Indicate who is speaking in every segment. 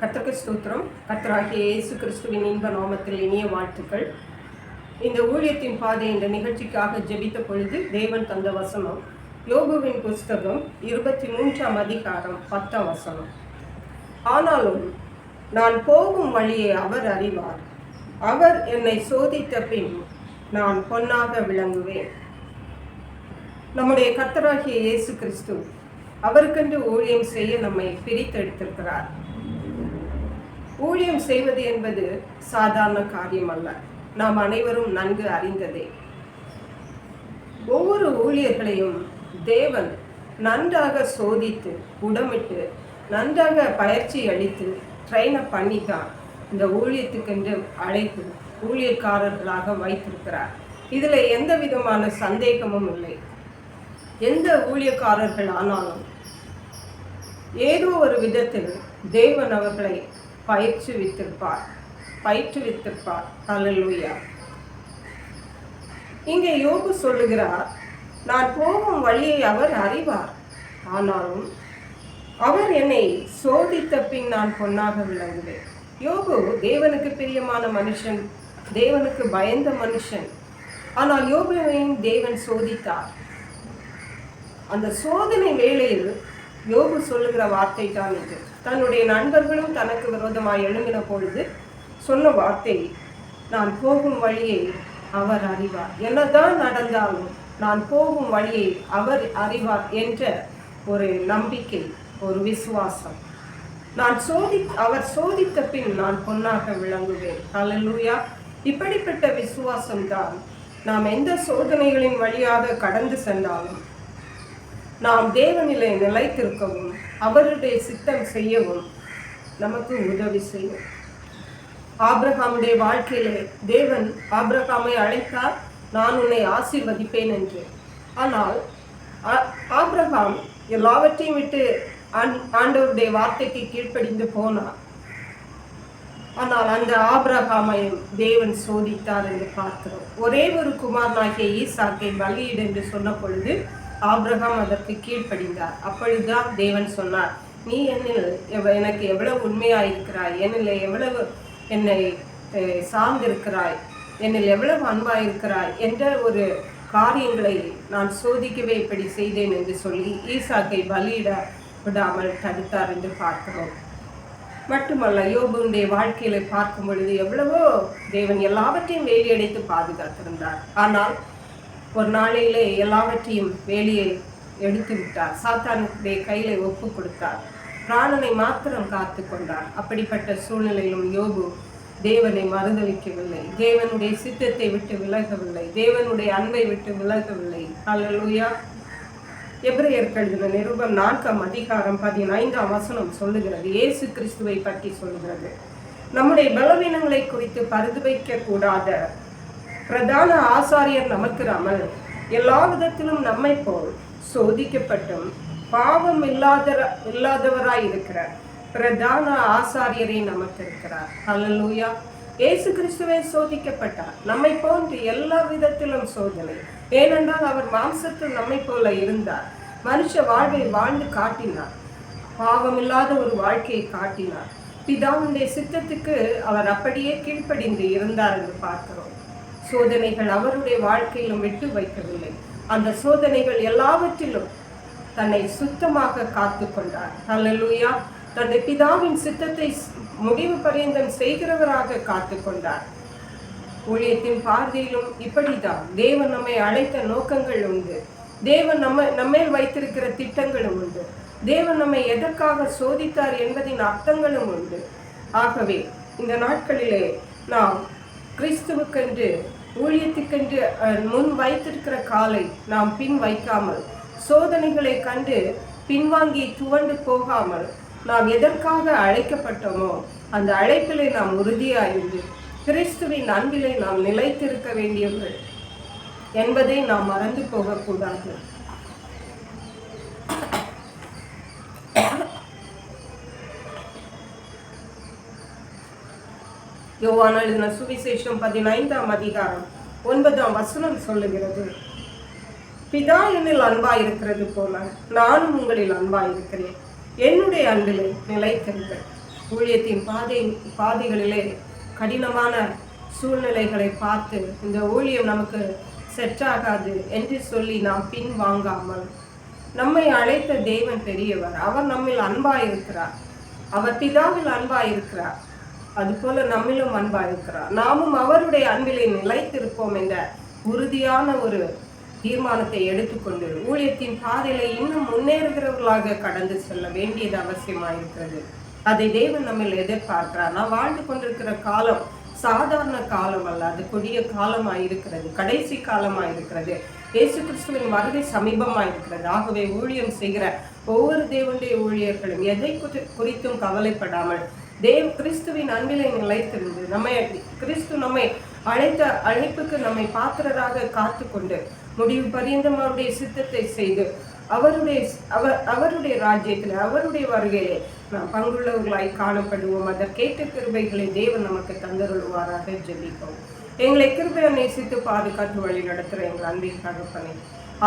Speaker 1: கத்திரக்கு ஸ்தோத்திரம். கர்த்தராகிய இயேசு கிறிஸ்துவின் இன்ப நாமத்தில் இனிய வாழ்த்துக்கள். இந்த ஊழியத்தின் பாதை இந்த நிகழ்ச்சிக்காக ஜெபித்த பொழுது தேவன் தந்த வசனம் யோகுவின் புஸ்தகம் இருபத்தி மூன்றாம் அதிகாரம் பத்தாம் வசனம். ஆனாலும் நான் போகும் வழியை அவர் அறிவார். அவர் என்னை சோதித்த பின் நான் பொன்னாக விளங்குவேன். நம்முடைய கத்தராகிய இயேசு கிறிஸ்து அவருக்கென்று ஊழியம் செய்ய நம்மை பிரித்தெடுத்திருக்கிறார். ஊழியம் செய்வது என்பது சாதாரண காரியம் அல்ல நாம் அனைவரும் நன்கு அறிந்ததே. ஒவ்வொரு ஊழியர்களையும் தேவன் நன்றாக சோதித்து உடமிட்டு நன்றாக பயிற்சி அளித்து ட்ரெயின் பண்ணி தான் இந்த ஊழியத்துக்கென்று அழைத்து ஊழியக்காரர்களாக வைத்திருக்கிறார். இதில் எந்த விதமான சந்தேகமும் இல்லை. எந்த ஊழியக்காரர்கள் ஆனாலும் ஏதோ ஒரு விதத்தில் தேவன் அவர்களை பயிற்சிவித்திருப்பார் பயிற்றுவித்திருப்பார் அல்லேலூயா இங்கே யோகு சொல்லுகிறார் நான் போகும் வழியை அவர் அறிவார். ஆனாலும் அவர் என்னை சோதித்த பின் நான் பொன்னாக விளங்குவேன். யோகு தேவனுக்கு பிரியமான மனுஷன் தேவனுக்கு பயந்த மனுஷன். ஆனால் யோகுவையும் தேவன் சோதித்தார். அந்த சோதனை வேளையில் யோகு சொல்லுகிற வார்த்தை தான் இது. தன்னுடைய நண்பர்களும் தனக்கு விரோதமாக எழும்பின பொழுது சொன்ன வார்த்தை நான் போகும் வழியை அவர் அறிவார். என்னதான் நடந்தாலும் நான் போகும் வழியை அவர் அறிவார் என்ற ஒரு நம்பிக்கை ஒரு விசுவாசம். நான் சோதி அவர் சோதித்த பின் நான் பொன்னாக விளங்குவேன். அல்லூயா இப்படிப்பட்ட விசுவாசம்தான் நாம் எந்த சோதனைகளின் வழியாக கடந்து சென்றாலும் நாம் தேவநிலை நிலைத்திருக்கவும் அவருடைய சித்தம் செய்யவும் நமக்கு உதவி செய்யும். ஆப்ரஹாமுடைய வாழ்க்கையிலே தேவன் ஆப்ரஹாமை அழைத்தார் நான் உன்னை ஆசீர்வதிப்பேன் என்று. ஆனால் ஆ- எல்லாவற்றையும் விட்டு ஆண்- ஆண்டவருடைய வார்த்தைக்கு கீழ்ப்படிந்து போனார். ஆனால் அந்த ஆபிரகாமை தேவன் சோதித்தார் என்று பார்க்கிறோம். ஒரே ஒரு குமாரனாகிய ஈசாக்கை பலியிடு என்று சொன்ன பொழுது ஆப்ரஹாம் அதற்கு கீழ்ப்படிந்தார். அப்பொழுதுதான் தேவன் சொன்னார் நீ என்னில் எனக்கு எவ்வளவு உண்மையாயிருக்கிறாய்? என்னில் எவ்வளவு என்னை சார்ந்திருக்கிறாய்? என்னில் எவ்வளவு அன்பாயிருக்கிறாய்? என்ற ஒரு காரியங்களை நான் சோதிக்கவே இப்படி செய்தேன் என்று சொல்லி ஈசாக்கை பலியிட விடாமல் தடுத்தார் என்று பார்க்கிறோம். மட்டுமல்ல யோபுடைய வாழ்க்கையில பார்க்கும் பொழுது எவ்வளவோ தேவன் எல்லாவற்றையும் வேலியடைத்து பாதுகாத்திருந்தார். ஆனால் ஒரு நாளிலே எல்லாவற்றையும் வேலியை எடுத்து விட்டார். சாத்தானுடைய கையில ஒப்பு கொடுத்தார். பிராணனை மாத்திரம் காத்து கொண்டார். அப்படிப்பட்ட சூழ்நிலையிலும் யோபு தேவனை மறுதளிக்கவில்லை. தேவனுடைய சித்தத்தை விட்டு விலகவில்லை. தேவனுடைய அன்பை விட்டு விலகவில்லை. அல்லேலூயா எப்ரையர் கழுதின நிருபம் நான்காம் அதிகாரம் பதினைந்தாம் வசனம் சொல்லுகிறது. இயேசு கிறிஸ்துவை பற்றி சொல்லுகிறது. நம்முடைய பலவீனங்களை குறித்து பரிதுவைக்க கூடாத பிரதான ஆசாரியர் நமக்கிறாமல் எல்லா விதத்திலும் நம்மை போல் சோதிக்கப்பட்டும் பாவம் இல்லாத இல்லாதவராய் இருக்கிறார். பிரதான ஆசாரியரை நமக்கு இருக்கிறார் அல்லேலூயா இயேசு கிறிஸ்துவே சோதிக்கப்பட்டார். நம்மை போன்று எல்லா விதத்திலும் சோதனை. ஏனென்றால் அவர் மாம்சத்தில் நம்மை போல இருந்தார். மனுஷ வாழ்வை வாழ்ந்து காட்டினார். பாவம் இல்லாத ஒரு வாழ்க்கையை காட்டினார். பிதாவுடைய சித்தத்துக்கு அவர் அப்படியே கீழ்ப்படிந்து இருந்தார் என்று பார்க்கிறோம். சோதனைகள் அவருடைய வாழ்க்கையிலும் விட்டு வைக்கவில்லை. அந்த சோதனைகள் எல்லாவற்றிலும் தன்னை சுத்தமாக காத்து கொண்டார். அல்லேலூயா தன்னுடைய பிதாவின் சித்தத்தை முடிவு பரியந்தம் செய்கிறவராக காத்து கொண்டார். ஊழியத்தின் பார்வையிலும் இப்படிதான். தேவன் நம்மை அழைத்த நோக்கங்கள் உண்டு. தேவன் நம்ம நம்மேல் வைத்திருக்கிற திட்டங்களும் உண்டு. தேவன் நம்மை எதற்காக சோதித்தார் என்பதின் அர்த்தங்களும் உண்டு. ஆகவே இந்த நாட்களிலே நாம் கிறிஸ்துவுக்கென்று ஊழியத்துக்கென்று முன் வைத்திருக்கிற காலை நாம் பின் வைக்காமல் சோதனைகளை கண்டு பின்வாங்கி துவண்டு போகாமல் நாம் எதற்காக அழைக்கப்பட்டோமோ அந்த அழைப்பிலே நாம் உறுதியாயிருந்து கிறிஸ்துவின் அன்பிலே நாம் நிலைத்திருக்க வேண்டியவர்கள் என்பதை நாம் மறந்து போகக்கூடாது. யோவான் எழுதின சுவிசேஷம் பதினைந்தாம் அதிகாரம் ஒன்பதாம் வசனம் சொல்லுகிறது. பிதா என்னில் அன்பாயிருக்கிறது போல நானும் உங்களில் அன்பாயிருக்கிறேன் என்னுடைய அன்பிலே நிலைத்திருங்கள். ஊழியத்தின் பாதை பாதைகளிலே கடினமான சூழ்நிலைகளை பார்த்து இந்த ஊழியம் நமக்கு செட் ஆகாது என்று சொல்லி நாம் பின் வாங்காமல். நம்மை அழைத்த தேவன் பெரியவர் அவர் நம்மில் அன்பாயிருக்கிறார் அவர் பிதாவில் அன்பாயிருக்கிறார் அதுபோல நம்மிலும் அன்பாயிருக்கிறார் நாமும் அவருடைய அன்பிலே நிலைத்திருப்போம் என்ற உறுதியான ஒரு தீர்மானத்தை எடுத்துக்கொண்டு ஊழியத்தின் பாதையில இன்னும் முன்னேறுகிறவர்களாக கடந்து செல்ல வேண்டியது அவசியமாயிருக்கிறது. அதை தேவன் நம்மில் எதிர்பார்க்கிறார். நான் வாழ்ந்து கொண்டிருக்கிற காலம் சாதாரண காலம் அல்ல. அது கொடிய காலமாயிருக்கிறது. கடைசி காலமாயிருக்கிறது. இயேசு கிறிஸ்துவின் வருகை சமீபமாயிருக்கிறது. ஆகவே ஊழியம் செய்கிற ஒவ்வொரு தேவனுடைய ஊழியர்களும் எதை குறி- குறித்தும் கவலைப்படாமல் தேவ் கிறிஸ்துவின் அன்பிலை நிலைத்திருந்து நம்மை கிறிஸ்து நம்மை அழைத்த அழைப்புக்கு நம்மை பாத்திரராக காத்துக்கொண்டு முடிவு பரியந்தமாருடைய சித்தத்தை செய்து அவருடைய அவர் அவருடைய ராஜ்யத்தில் அவருடைய வருகையிலே நாம் பங்குள்ளவர்களாய் காணப்படுவோம். அதற்கேற்ற கிருபைகளை தேவன் நமக்கு தந்தருள்வாராக ஜெபிப்போம். எங்களை கிருபையை நேசித்து பாதுகாத்து வழி நடத்துகிற எங்கள் அன்பின் தகப்பனை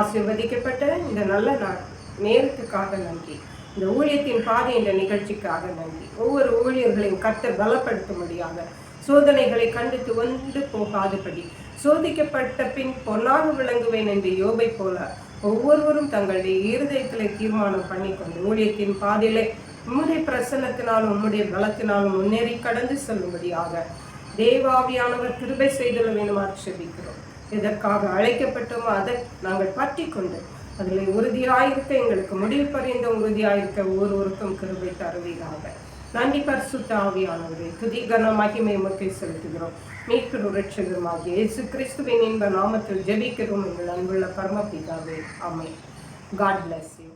Speaker 1: ஆசீர்வதிக்கப்பட்ட இந்த நல்ல நாள் நேரத்துக்காக நன்றி. இந்த ஊழியத்தின் பாதை என்ற நிகழ்ச்சிக்காக நன்றி. ஒவ்வொரு ஊழியர்களையும் கத்த பலப்படுத்தும்படியாக சோதனைகளை கண்டு துவண்டு போகாதபடி சோதிக்கப்பட்ட பின் பொன்னாக விளங்குவேன் என்று யோபை போல ஒவ்வொருவரும் தங்களுடைய இருதயத்திலே தீர்மானம் பண்ணி கொண்டு ஊழியத்தின் பாதையிலே உம்முடைய பிரசன்னத்தினாலும் உம்முடைய பலத்தினாலும் முன்னேறி கடந்து செல்லும்படியாக தேவாவியானவர் கிருபை செய்துள்ள வேணுமாறு செபிக்கிறோம். இதற்காக அழைக்கப்பட்டோமோ. அதை நாங்கள் பற்றி கொண்டு அதில் உறுதியாயிருக்க எங்களுக்கு முடிவு பறிந்த உறுதியாயிருக்க ஒவ்வொருவருக்கும் கிருபை தருவீராக. நன்றி பரிசுத்த ஆவியானவரே துதி கன மகிமை உமக்கை செலுத்துகிறோம். மீட்பு ரட்சகருமாகிய இயேசு கிறிஸ்துவின் இன்ப நாமத்தில் ஜெபிக்கிறோம் எங்கள் அன்புள்ள பரமபிதாவே. அமை காட் பிளஸ் யூ